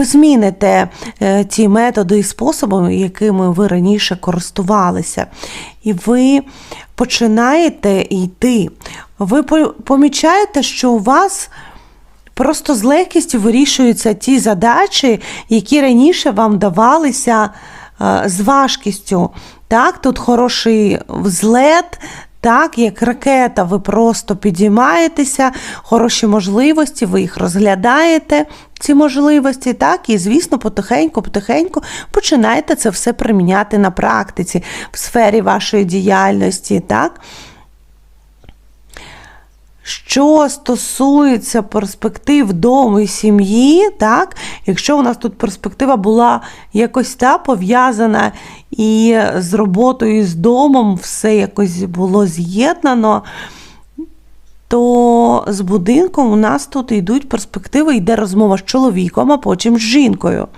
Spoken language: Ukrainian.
ви зміните е, ті методи і способи, якими ви раніше користувалися, і ви починаєте йти. Ви помічаєте, що у вас просто з легкістю вирішуються ті задачі, які раніше вам давалися е, з важкістю. Так, тут хороший взлет. Так, як ракета, ви просто підіймаєтеся, хороші можливості, ви їх розглядаєте, ці можливості, так, і, звісно, потихеньку-потихеньку починаєте це все приміняти на практиці в сфері вашої діяльності. так. Що стосується перспектив дому і сім'ї, так, якщо у нас тут перспектива була якось та пов'язана і з роботою, і з домом, все якось було з'єднано, то з будинком у нас тут йдуть перспективи, йде розмова з чоловіком, а потім з жінкою.